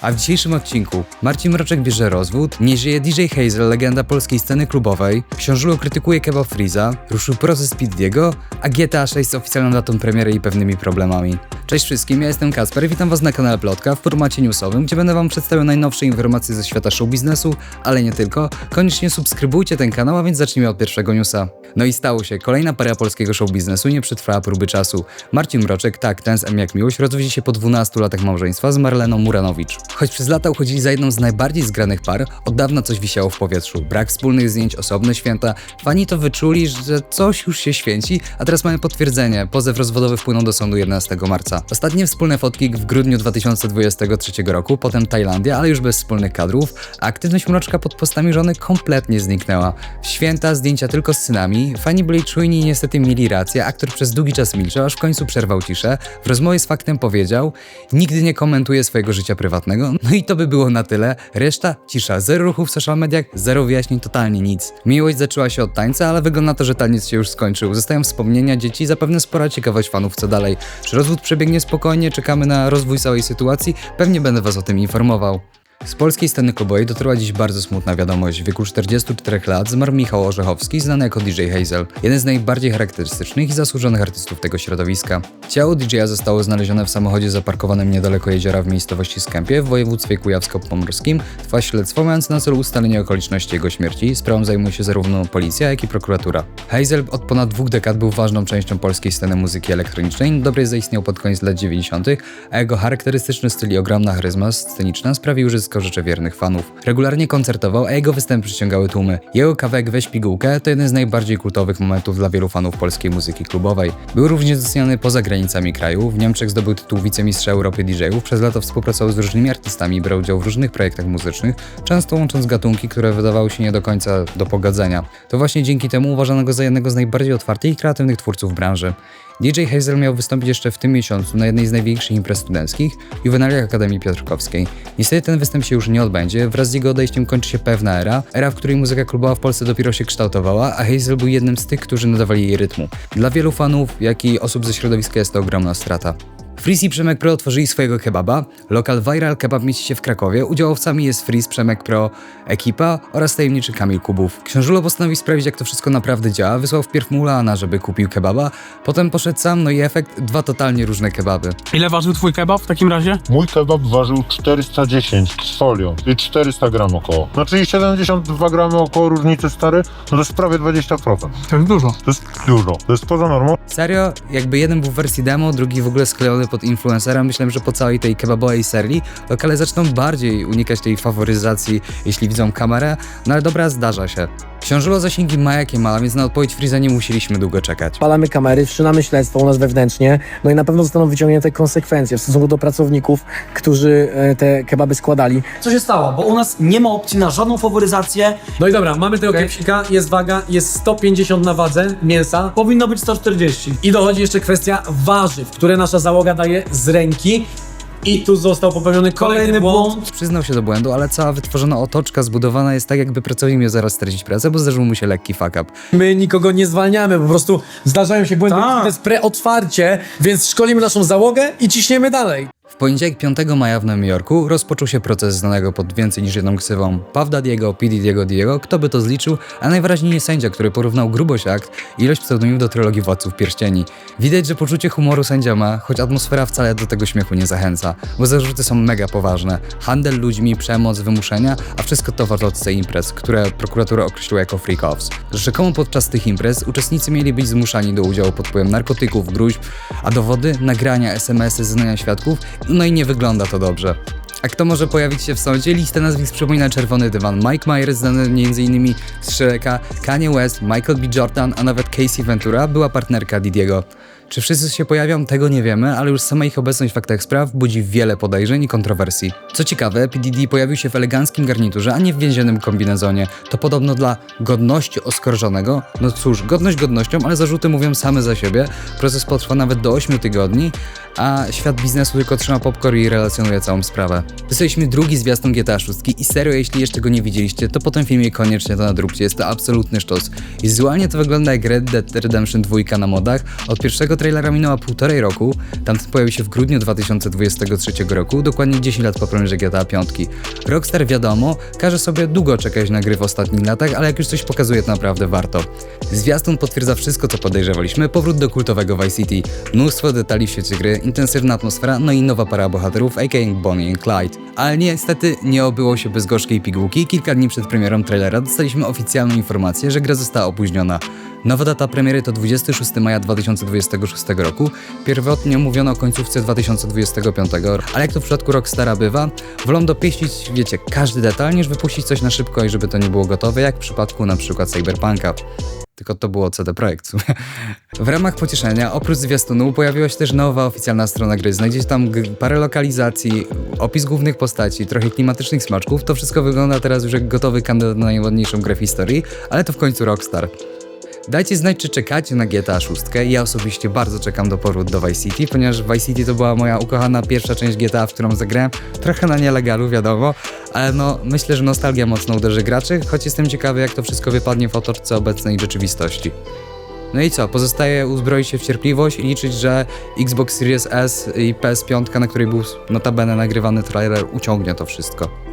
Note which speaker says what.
Speaker 1: A w dzisiejszym odcinku Marcin Mroczek bierze rozwód, nie żyje DJ Hazel, legenda polskiej sceny klubowej, Książulo krytykuje kebab Freeza, ruszył proces Speediego, a GTA 6 z oficjalną datą premiery i pewnymi problemami. Cześć wszystkim, ja jestem Kasper i witam was na kanale Plotka w formacie newsowym, gdzie będę wam przedstawiał najnowsze informacje ze świata show biznesu, ale nie tylko. Koniecznie subskrybujcie ten kanał, a więc zacznijmy od pierwszego newsa. No i stało się, kolejna para polskiego show biznesu nie przetrwała próby czasu. Marcin Mroczek, tak, ten z M jak miłość, rozwiedzi się po 12 latach małżeństwa z Marleną Muranowicz. Choć przez lata uchodzili za jedną z najbardziej zgranych par, od dawna coś wisiało w powietrzu. Brak wspólnych zdjęć, osobne święta. Fani to wyczuli, że coś już się święci, a teraz mamy potwierdzenie. Pozew rozwodowy wpłynął do sądu 11 marca. Ostatnie wspólne fotki w grudniu 2023 roku, potem Tajlandia, ale już bez wspólnych kadrów, a aktywność Mroczka pod postami żony kompletnie zniknęła. Święta zdjęcia tylko z synami, fani byli czujni i niestety mieli rację, aktor przez długi czas milczał, aż w końcu przerwał ciszę. W rozmowie z faktem powiedział, nigdy nie komentuje swojego życia prywatnego, no i to by było na tyle. Reszta cisza, zero ruchów w social mediach, zero wyjaśnień, totalnie nic. Miłość zaczęła się od tańca, ale wygląda to, że taniec się już skończył. Zostają wspomnienia dzieci zapewne spora ciekawość fanów co dalej. Czy rozwód przebiegnie spokojnie, czekamy na rozwój całej sytuacji? Pewnie będę was o tym informował. Z polskiej sceny klubowej dotarła dziś bardzo smutna wiadomość. W wieku 44 lat zmarł Michał Orzechowski, znany jako DJ Hazel, jeden z najbardziej charakterystycznych i zasłużonych artystów tego środowiska. Ciało DJ-a zostało znalezione w samochodzie zaparkowanym niedaleko jeziora w miejscowości Skępie w województwie kujawsko-pomorskim. Trwa śledztwo mające na celu ustalenie okoliczności jego śmierci. Sprawą zajmuje się zarówno policja, jak i prokuratura. Hazel od ponad dwóch dekad był ważną częścią polskiej sceny muzyki elektronicznej. Dobry zaistniał pod koniec lat 90., a jego charakterystyczny styl i ogromna charyzma sceniczna sprawił, że życzę wiernych fanów. Regularnie koncertował, a jego występy przyciągały tłumy. Jego kawałek Weź pigułkę to jeden z najbardziej kultowych momentów dla wielu fanów polskiej muzyki klubowej. Był również doceniany poza granicami kraju. W Niemczech zdobył tytuł wicemistrza Europy DJ-ów. Przez lata współpracował z różnymi artystami i brał udział w różnych projektach muzycznych, często łącząc gatunki, które wydawały się nie do końca do pogodzenia. To właśnie dzięki temu uważano go za jednego z najbardziej otwartych i kreatywnych twórców branży. DJ Hazel miał wystąpić jeszcze w tym miesiącu na jednej z największych imprez studenckich, Juwenaliach Akademii Piotrkowskiej. Niestety ten występ się już nie odbędzie, wraz z jego odejściem kończy się pewna era, era, w której muzyka klubowa w Polsce dopiero się kształtowała, a Hazel był jednym z tych, którzy nadawali jej rytmu. Dla wielu fanów, jak i osób ze środowiska jest to ogromna strata. Freeze i Przemek Pro otworzyli swojego kebaba. Lokal Viral Kebab mieści się w Krakowie. Udziałowcami jest Freeze, Przemek Pro, ekipa oraz tajemniczy Kamil Kubów. Książulo postanowił sprawdzić, jak to wszystko naprawdę działa. Wysłał wpierw Mulana, żeby kupił kebaba. Potem poszedł sam, no i efekt dwa totalnie różne kebaby.
Speaker 2: Ile ważył twój kebab w takim razie?
Speaker 3: Mój kebab ważył 410 z folią, czyli 400 gram około. No czyli 72 gramy około różnicy stary, no to jest prawie 20%.
Speaker 2: To jest dużo.
Speaker 3: To jest dużo, to jest poza normą.
Speaker 1: Serio, jakby jeden był w wersji demo, drugi w ogóle sklejony pod influencera, myślałem, że po całej tej kebabowej serii lokale zaczną bardziej unikać tej faworyzacji, jeśli widzą kamerę, no ale dobra, zdarza się. Książulo zasięgi ma jakie ma, więc na odpowiedź Freeza nie musieliśmy długo czekać.
Speaker 4: Palamy kamery, wszczynamy śledztwo u nas wewnętrznie, no i na pewno zostaną wyciągnięte konsekwencje w stosunku do pracowników, którzy e, te kebaby składali.
Speaker 5: Co się stało? Bo u nas nie ma opcji na żadną faworyzację.
Speaker 6: No i dobra, mamy tego kepsika, jest waga, jest 150 na wadze mięsa
Speaker 5: Powinno być 140.
Speaker 6: i dochodzi jeszcze kwestia warzyw, które nasza załoga daje z ręki i tu został popełniony kolejny, błąd.
Speaker 1: Przyznał się do błędu, ale cała wytworzona otoczka zbudowana jest tak, jakby pracownik miał zaraz stracić pracę, bo zdarzył mu się lekki fuck up.
Speaker 6: My nikogo nie zwalniamy, po prostu zdarzają się błędy,
Speaker 5: Tak.
Speaker 6: to jest pre-otwarcie, więc szkolimy naszą załogę i ciśniemy dalej.
Speaker 1: W poniedziałek 5 maja w Nowym Jorku rozpoczął się proces znanego pod więcej niż jedną ksywą Puff Daddy'ego, P. Diddy'ego, Diego, kto by to zliczył, a najwyraźniej nie sędzia, który porównał grubość akt i ilość pseudonimów do trylogii Władców Pierścieni. Widać, że poczucie humoru sędzia ma, choć atmosfera wcale do tego śmiechu nie zachęca, bo zarzuty są mega poważne. Handel ludźmi, przemoc, wymuszenia, a wszystko to w imprez, które prokuratura określiła jako freak-offs. Rzekomo podczas tych imprez uczestnicy mieli być zmuszani do udziału pod wpływem narkotyków, gruźb, a dowody, nagrania, SMS-y, zeznania świadków, no i nie wygląda to dobrze. A kto może pojawić się w sądzie? Listę nazwisk przypomina Czerwony Dywan. Mike Myers, znany m.in. z Shreka, Kanye West, Michael B. Jordan, a nawet Casey Ventura była partnerka Didiego. Czy wszyscy się pojawią? Tego nie wiemy, ale już sama ich obecność w faktach spraw budzi wiele podejrzeń i kontrowersji. Co ciekawe, PDD pojawił się w eleganckim garniturze, a nie w więziennym kombinezonie. To podobno dla godności oskarżonego. No cóż, godność godnością, ale zarzuty mówią same za siebie. Proces potrwa nawet do 8 tygodni, a świat biznesu tylko trzyma popcorn i relacjonuje całą sprawę. Wysłaliśmy drugi zwiastun GTA 6 i serio, jeśli jeszcze go nie widzieliście, to po tym filmie koniecznie to nadróbcie, jest to absolutny sztos. Wizualnie to wygląda jak Red Dead Redemption 2 na modach. Od pierwszego trailera minęła półtorej roku, tamten pojawił się w grudniu 2023 roku, dokładnie 10 lat po premierze GTA 5. Rockstar wiadomo, każe sobie długo czekać na gry w ostatnich latach, ale jak już coś pokazuje, to naprawdę warto. Zwiastun potwierdza wszystko, co podejrzewaliśmy, powrót do kultowego Vice City, mnóstwo detali w świecie gry, intensywna atmosfera, no i nowa para bohaterów, aka Bonnie and Clyde. Ale niestety nie obyło się bez gorzkiej pigułki, kilka dni przed premierą trailera dostaliśmy oficjalną informację, że gra została opóźniona. Nowa data premiery to 26 maja 2026 roku. Pierwotnie mówiono o końcówce 2025, ale jak to w przypadku Rockstara bywa, wolą dopieścić, wiecie, każdy detal, niż wypuścić coś na szybko i żeby to nie było gotowe, jak w przypadku na przykład Cyberpunka. Tylko to było CD Projekt w ramach pocieszenia, oprócz zwiastunu, pojawiła się też nowa oficjalna strona gry. Znajdziecie tam parę lokalizacji, opis głównych postaci, trochę klimatycznych smaczków. To wszystko wygląda teraz już jak gotowy kandydat na najładniejszą grę w historii, ale to w końcu Rockstar. Dajcie znać, czy czekacie na GTA 6. Ja osobiście bardzo czekam do powrót do Vice City, ponieważ Vice City to była moja ukochana pierwsza część GTA, w którą zagrałem. Trochę na nielegalu, wiadomo, ale no myślę, że nostalgia mocno uderzy graczy, choć jestem ciekawy, jak to wszystko wypadnie w otoczce obecnej rzeczywistości. No i co, pozostaje uzbroić się w cierpliwość i liczyć, że Xbox Series S i PS5, na której był notabene nagrywany trailer, uciągnie to wszystko.